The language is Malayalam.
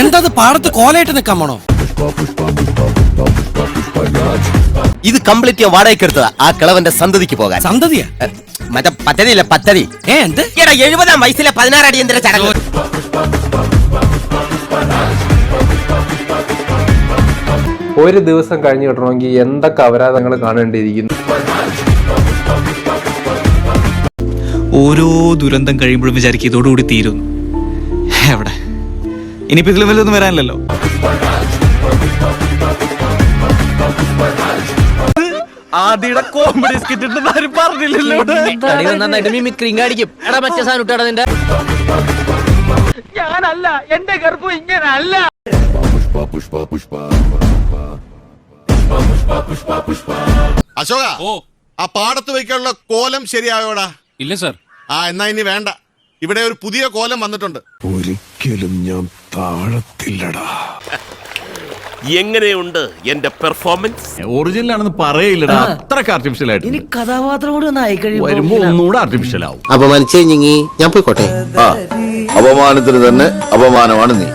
എന്തത് പാടത്ത് കോലയിട്ട് നിക്കാൻ പോണോ? ഇത് കംപ്ലീറ്റ് ഞാൻ വാടകയ്ക്ക് എടുത്തതാ. ആ കിളവന്റെ സന്തതിക്ക് പോകാൻ. സന്തതിയാ? മറ്റേ പദ്ധതി ഇല്ല പദ്ധതി. ഏ എന്ത്? എടാ എഴുപതാം വയസ്സിലെ പതിനാറ് അടിയന്തര ചടങ്ങ്? ഒരു ദിവസം കഴിഞ്ഞു കിട്ടണമെങ്കിൽ എന്തൊക്കെ അപരാധങ്ങൾ കാണേണ്ടിയിരിക്കുന്നു? ഓരോ ദുരന്തം കഴിയുമ്പോഴും വിചാരിക്കും ഇതോടുകൂടി തീരുന്നു. എവിടെ? ഇനിയിപ്പോൾ ഇതിൽ വല്ലതൊന്നും വരാനില്ലല്ലോ. ആദ്യയുടെ കോമഡി സ്കിറ്റ് ആരും പറഞ്ഞില്ലല്ലോ നന്നായിട്ട് മിമിക്രിയും കാണിക്കും എടാ മറ്റേ സാധനം ഇട്ടാടാ നിന്റെ. അശോക ആ പാടത്ത് വയ്ക്കാനുള്ള കോലം ശരിയായോടാ? ഇല്ല സർ. ആ എന്നാ ഇനി വേണ്ട. ഇവിടെ ഒരു പുതിയ കോലം വന്നിട്ടുണ്ട്. ഒരിക്കലും ഞാൻ താഴത്തില്ലടാ. എങ്ങനെയുണ്ട് എന്റെ പെർഫോമൻസ് ഒറിജിനൽ ആണെന്ന് പറയില്ലടാ. അത്രയ്ക്ക് ആർട്ടിഫിഷ്യൽ ആയിട്ട് ഇനി കഥാപാത്രം കൂടി ഒന്ന് ആയി വരുമ്പോ ഒന്നുകൂടെ ആർട്ടിഫിഷ്യൽ ആവും. അപമാനിച്ചേ ഞാൻ പോയിക്കോട്ടെ. അപമാനത്തിന് തന്നെ അപമാനമാണ് നീ.